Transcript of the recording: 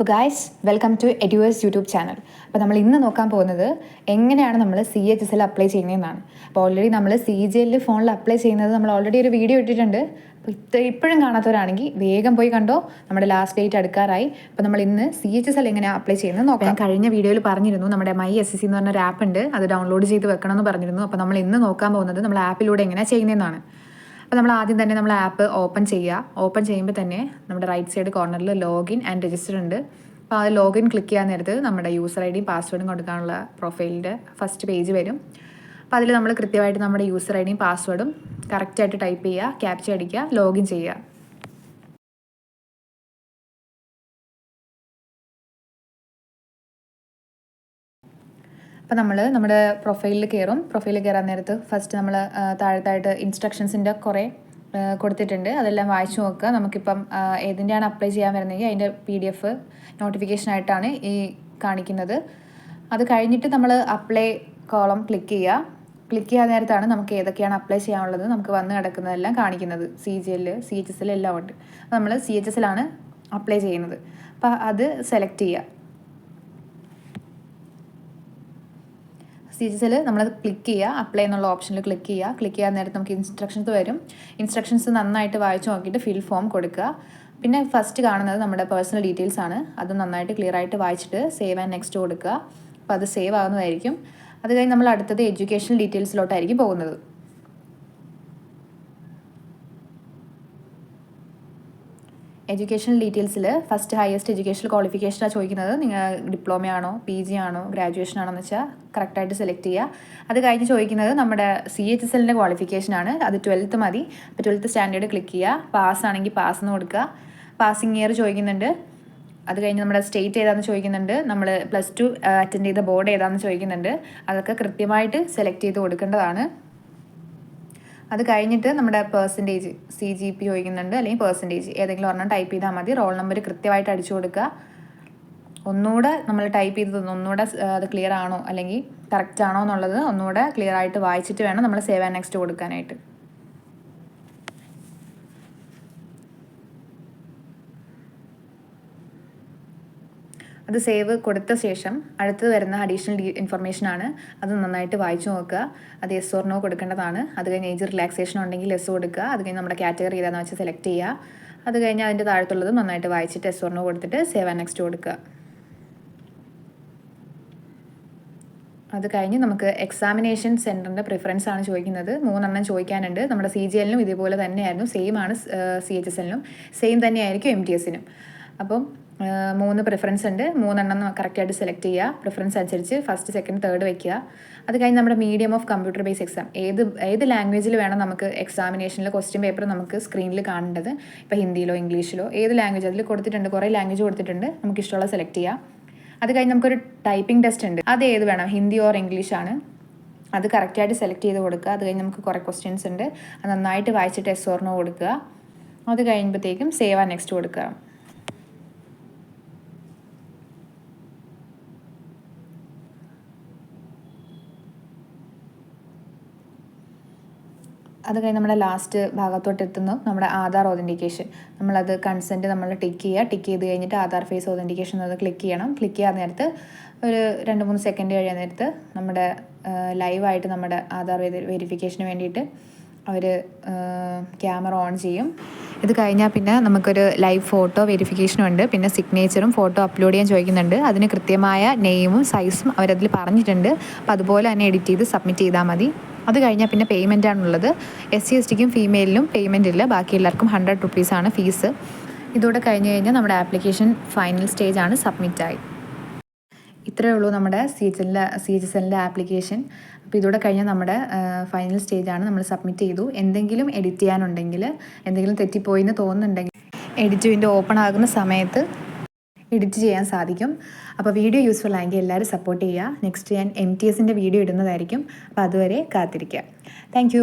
അപ്പോൾ guys welcome to എഡ്യൂസ് YouTube channel അപ്പോൾ നമ്മൾ ഇന്ന് നോക്കാൻ പോകുന്നത് എങ്ങനെയാണ് നമ്മൾ C H S L apply ചെയ്യുന്നതെന്നാണ്. അപ്പോൾ ഓൾറെഡി നമ്മൾ സി ജി എല്ലിൽ ഫോണിൽ അപ്ലൈ ചെയ്യുന്നത് നമ്മൾ ഓൾറെഡി ഒരു വീഡിയോ ഇട്ടിട്ടുണ്ട്. അപ്പോൾ ഇത്ര ഇപ്പോഴും കാണാത്തവരാണെങ്കിൽ വേഗം പോയി കണ്ടോ. നമ്മുടെ ലാസ്റ്റ് ഡേറ്റ് അടുക്കാറായി. അപ്പോൾ നമ്മൾ ഇന്ന് സി എച്ച് എസ് എൽ എങ്ങനെയാണ് അപ്ലൈ ചെയ്യുന്നത് നോക്കാം. കഴിഞ്ഞ വീഡിയോയിൽ പറഞ്ഞിരുന്നു നമ്മുടെ മൈ എസ് എസ് സി എന്ന് പറഞ്ഞ ഒരു ആപ്പ് ഉണ്ട്. അത് ഡൗൺലോഡ് ചെയ്ത് വെക്കണം എന്ന് പറഞ്ഞിരുന്നു. അപ്പോൾ നമ്മൾ ഇന്ന് നോക്കാൻ പോകുന്നത് നമ്മൾ ആപ്പിലൂടെ എങ്ങനെയാണ് ചെയ്യുന്നതെന്നാണ്. അപ്പോൾ നമ്മൾ ആദ്യം തന്നെ നമ്മൾ ആപ്പ് ഓപ്പൺ ചെയ്യുക. ഓപ്പൺ ചെയ്യുമ്പോൾ തന്നെ നമ്മുടെ റൈറ്റ് സൈഡ് കോർണറിൽ ലോഗിൻ ആൻഡ് രജിസ്റ്റർ ഉണ്ട്. അപ്പോൾ ആ ലോഗിൻ ക്ലിക്ക് ചെയ്യാൻ നേരത്ത് നമ്മുടെ യൂസർ ഐ ഡിയും പാസ്വേഡും കൊടുക്കാനുള്ള പ്രൊഫൈലിന്റെ ഫസ്റ്റ് പേജ് വരും. അപ്പോൾ അതിൽ നമ്മൾ കൃത്യമായിട്ട് നമ്മുടെ യൂസർ ഐ ഡിയും പാസ്വേഡും കറക്റ്റായിട്ട് ടൈപ്പ് ചെയ്യുക ക്യാപ്ചർ അടിക്കുക ലോഗിൻ ചെയ്യുക. അപ്പോൾ നമ്മൾ നമ്മുടെ പ്രൊഫൈലിൽ കയറും പ്രൊഫൈലിൽ കയറാൻ നേരത്ത് ഫസ്റ്റ് നമ്മൾ താഴത്തായിട്ട് ഇൻസ്ട്രക്ഷൻസിന്റെ കുറേ കൊടുത്തിട്ടുണ്ട്. അതെല്ലാം വായിച്ചു നോക്കുക. നമുക്കിപ്പം ഏതിന്റെയാണ് അപ്ലൈ ചെയ്യാൻ വരുന്നതെങ്കിൽ അതിന്റെ പി ഡി എഫ് നോട്ടിഫിക്കേഷനായിട്ടാണ് ഈ കാണിക്കുന്നത്. അത് കഴിഞ്ഞിട്ട് നമ്മൾ അപ്ലൈ കോളം ക്ലിക്ക് ചെയ്യുക. ക്ലിക്ക് ചെയ്യാൻ നേരത്താണ് നമുക്ക് ഏതൊക്കെയാണ് അപ്ലൈ ചെയ്യാനുള്ളത് നമുക്ക് വന്ന് കിടക്കുന്നതെല്ലാം കാണിക്കുന്നത്. C G L C H S L എല്ലാം ഉണ്ട്. നമ്മൾ സി എച്ച് എസ് എല്ലാണ് അപ്ലൈ ചെയ്യുന്നത്. അപ്പോൾ അത് സെലക്ട് ചെയ്യുക. സി ജി നമ്മൾ ക്ലിക്ക് ചെയ്യുക അപ്ലൈ എന്നുള്ള ഓപ്ഷനിൽ ക്ലിക്ക് ചെയ്യുക ക്ലിക്ക് ചെയ്യാൻ നേരത്ത് നമുക്ക് ഇൻസ്ട്രക്ഷൻസ് വരും. ഇൻസ്ട്രക്ഷൻസ് നന്നായിട്ട് വായിച്ച് നോക്കിയിട്ട് ഫിൽ ഫോം കൊടുക്കുക. പിന്നെ ഫസ്റ്റ് കാണുന്നത് നമ്മുടെ പേഴ്സണൽ ഡീറ്റെയിൽസ് ആണ്. അത് നന്നായിട്ട് ക്ലിയർ ആയിട്ട് വായിച്ചിട്ട് സേവ് ആൻഡ് നെക്സ്റ്റ് കൊടുക്കുക. അപ്പോൾ അത് സേവ് ആകുന്നതായിരിക്കും അത് കഴിഞ്ഞ് നമ്മൾ അടുത്തത് എഡ്യൂക്കേഷണൽ ഡീറ്റെയിൽസിലോട്ടായിരിക്കും പോകുന്നത്. എഡ്യൂക്കേഷണൽ ഡീറ്റെയിൽസിൽ ഫസ്റ്റ് ഹയസ്റ്റ് എഡ്യൂക്കേഷൻ ക്വാളിഫിക്കേഷനാണ് ചോദിക്കുന്നത് നിങ്ങൾ ഡിപ്ലോമ ആണോ പി ജി ആണോ ഗ്രാജുവേഷൻ ആണോ എന്ന് വെച്ചാൽ കറക്റ്റായിട്ട് സെലക്ട് ചെയ്യുക അത് കഴിഞ്ഞ് ചോദിക്കുന്നത് നമ്മുടെ സി എച്ച് എസ് എല്ലിന്റെ ക്വാളിഫിക്കേഷനാണ് അത് ട്വൽത്ത് മതി. അപ്പോൾ ട്വൽത്ത് സ്റ്റാൻഡേർഡ് ക്ലിക്ക് ചെയ്യുക പാസ് ആണെങ്കിൽ പാസ് എന്ന് കൊടുക്കുക പാസിംഗ് ഇയർ ചോദിക്കുന്നുണ്ട്. അത് കഴിഞ്ഞ് നമ്മുടെ സ്റ്റേറ്റ് ഏതാണെന്ന് ചോദിക്കുന്നുണ്ട്. നമ്മൾ പ്ലസ് ടു അറ്റൻഡ് ചെയ്ത ബോർഡ് ഏതാണെന്ന് ചോദിക്കുന്നുണ്ട്. അതൊക്കെ കൃത്യമായിട്ട് സെലക്ട് ചെയ്ത് കൊടുക്കേണ്ടതാണ്. അത് കഴിഞ്ഞിട്ട് നമ്മുടെ പേഴ്സന്റേജ് സി ജി പി ചോദിക്കുന്നുണ്ട് അല്ലെങ്കിൽ പേഴ്സന്റേജ് ഏതെങ്കിലും ഒരെണ്ണം ടൈപ്പ് ചെയ്താൽ മതി. റോൾ നമ്പർ കൃത്യമായിട്ട് അടിച്ചു കൊടുക്കുക. ഒന്നുകൂടെ നമ്മൾ ടൈപ്പ് ചെയ്ത് ഒന്നുകൂടെ അത് ക്ലിയർ ആണോ അല്ലെങ്കിൽ കറക്റ്റ് ആണോ എന്നുള്ളത് ഒന്നുകൂടെ ക്ലിയർ ആയിട്ട് വായിച്ചിട്ട് വേണം നമ്മൾ സേവ് ആൻഡ് നെക്സ്റ്റ് കൊടുക്കാനായിട്ട്. അത് സേവ് കൊടുത്ത ശേഷം അടുത്ത് വരുന്ന അഡീഷണൽ ഇൻഫർമേഷൻ ആണ്. അത് നന്നായിട്ട് വായിച്ചു നോക്കുക. അത് എസ് ഓർ നോ കൊടുക്കേണ്ടതാണ്. അത് കഴിഞ്ഞ് ഏജ് റിലാക്സേഷൻ ഉണ്ടെങ്കിൽ എസ് കൊടുക്കുക. അത് കഴിഞ്ഞ് നമ്മുടെ കാറ്റഗറി ഏതാണെന്ന് വെച്ചാൽ സെലക്ട് ചെയ്യുക. അത് കഴിഞ്ഞ് അതിന്റെ താഴത്തുള്ളതും നന്നായിട്ട് വായിച്ചിട്ട് എസ് ഓർ നോ കൊടുത്തിട്ട് സേവ് ആൻഡ് നെക്സ്റ്റ് കൊടുക്കുക. അത് കഴിഞ്ഞ് നമുക്ക് എക്സാമിനേഷൻ സെന്ററിന്റെ പ്രിഫറൻസ് ആണ് ചോദിക്കുന്നത്. മൂന്നെണ്ണം ചോദിക്കാനുണ്ട്. നമ്മുടെ സി ജി എല്ലിനും ഇതേപോലെ തന്നെയായിരുന്നു. സെയിം ആണ് സി എച്ച് എസ് എല്ലിനും സെയിം തന്നെയായിരിക്കും എം ടി എസിനും അപ്പം മൂന്ന് പ്രിഫറൻസ് ഉണ്ട്. മൂന്നെണ്ണം കറക്റ്റായിട്ട് സെലക്ട് ചെയ്യുക പ്രിഫറൻസ് അനുസരിച്ച് ഫസ്റ്റ് സെക്കൻഡ് തേർഡ് വെക്കുക അത് കഴിഞ്ഞ് നമ്മുടെ medium of computer base exam ഏത് ഏത് ലാംഗ്വേജിൽ വേണം നമുക്ക് എക്സാമിനേഷനിൽ ക്വസ്റ്റ്യൻ പേപ്പർ നമുക്ക് സ്ക്രീനിൽ കാണേണ്ടത്? ഇപ്പോൾ ഹിന്ദിയിലോ ഇംഗ്ലീഷിലോ ഏത് ലാംഗ്വേജ് അതിൽ കൊടുത്തിട്ടുണ്ട്. കുറേ ലാംഗ്വേജ് കൊടുത്തിട്ടുണ്ട്. നമുക്ക് ഇഷ്ടമുള്ള സെലക്ട് ചെയ്യാം. അത് കഴിഞ്ഞ് നമുക്കൊരു ടൈപ്പിംഗ് ടെസ്റ്റ് ഉണ്ട്. അത് ഏത് വേണം? ഹിന്ദി ഓർ ഇംഗ്ലീഷ് ആണ്. അത് കറക്റ്റായിട്ട് സെലക്ട് ചെയ്ത് കൊടുക്കുക. അത് കഴിഞ്ഞ് നമുക്ക് കുറേ ക്വസ്റ്റ്യൻസ് ഉണ്ട്. അത് നന്നായിട്ട് വായിച്ചിട്ട് എസ് ഓർണോ കൊടുക്കുക. അത് കഴിയുമ്പോഴത്തേക്കും സേവ് ആ നെക്സ്റ്റ് കൊടുക്കുക. അത് കഴിഞ്ഞ് നമ്മുടെ ലാസ്റ്റ് ഭാഗത്തോട്ട് എത്തുന്നു. നമ്മുടെ ആധാർ ഒതന്റിക്കേഷൻ നമ്മളത് കൺസെന്റ് നമ്മൾ ടിക്ക് ചെയ്യുക. ടിക്ക് ചെയ്ത് കഴിഞ്ഞിട്ട് ആധാർ ഫേസ് ഒതന്റിക്കേഷൻ അത് ക്ലിക്ക് ചെയ്യണം. ക്ലിക്ക് ചെയ്യാൻ നേരത്ത് ഒരു രണ്ട് മൂന്ന് സെക്കൻഡ് കഴിയാൻ നേരത്ത് നമ്മുടെ ലൈവായിട്ട് നമ്മുടെ ആധാർ വെരിഫിക്കേഷന് വേണ്ടിയിട്ട് അവർ ക്യാമറ ഓൺ ചെയ്യും. ഇത് കഴിഞ്ഞാൽ പിന്നെ നമുക്കൊരു ലൈവ് ഫോട്ടോ വെരിഫിക്കേഷനും ഉണ്ട്. പിന്നെ സിഗ്നേച്ചറും ഫോട്ടോ അപ്ലോഡ് ചെയ്യാൻ ചോദിക്കുന്നുണ്ട്. അതിന് കൃത്യമായ നെയിമും സൈസും അവരതിൽ പറഞ്ഞിട്ടുണ്ട്. അപ്പോൾ അതുപോലെ തന്നെ എഡിറ്റ് ചെയ്ത് സബ്മിറ്റ് ചെയ്താൽ മതി. അത് കഴിഞ്ഞാൽ പിന്നെ പേയ്മെന്റ് ആണുള്ളത്. എസ് സി എസ് ടിക്കും ഫീമെയിലിനും പേയ്മെന്റ് ഇല്ല. ബാക്കി എല്ലാവർക്കും ഹൺഡ്രഡ് റുപ്പീസാണ് ഫീസ് ഇതോടെ കഴിഞ്ഞ് കഴിഞ്ഞാൽ നമ്മുടെ ആപ്ലിക്കേഷൻ ഫൈനൽ സ്റ്റേജ് ആണ് സബ്മിറ്റ് ആയി. ഇത്രയേ ഉള്ളൂ നമ്മുടെ സി എച്ച് എല്ലിന്റെ സി എച്ച് എസ് എല്ലിന്റെ ആപ്ലിക്കേഷൻ അപ്പോൾ ഇതോടെ കഴിഞ്ഞാൽ നമ്മുടെ ഫൈനൽ സ്റ്റേജാണ് നമ്മൾ സബ്മിറ്റ് ചെയ്തു. എന്തെങ്കിലും എഡിറ്റ് ചെയ്യാനുണ്ടെങ്കിൽ എന്തെങ്കിലും തെറ്റിപ്പോയി എന്ന് തോന്നുന്നുണ്ടെങ്കിൽ എഡിറ്റ് വിൻഡോ ഓപ്പൺ ആകുന്ന സമയത്ത് എഡിറ്റ് ചെയ്യാൻ സാധിക്കും. അപ്പോൾ വീഡിയോ യൂസ്ഫുൾ ആയെങ്കിൽ എല്ലാവരും സപ്പോർട്ട് ചെയ്യുക. നെക്സ്റ്റ് ഞാൻ എം ടി എസിന്റെ വീഡിയോ ഇടുന്നതായിരിക്കും. അപ്പോൾ അതുവരെ കാത്തിരിക്കുക. താങ്ക്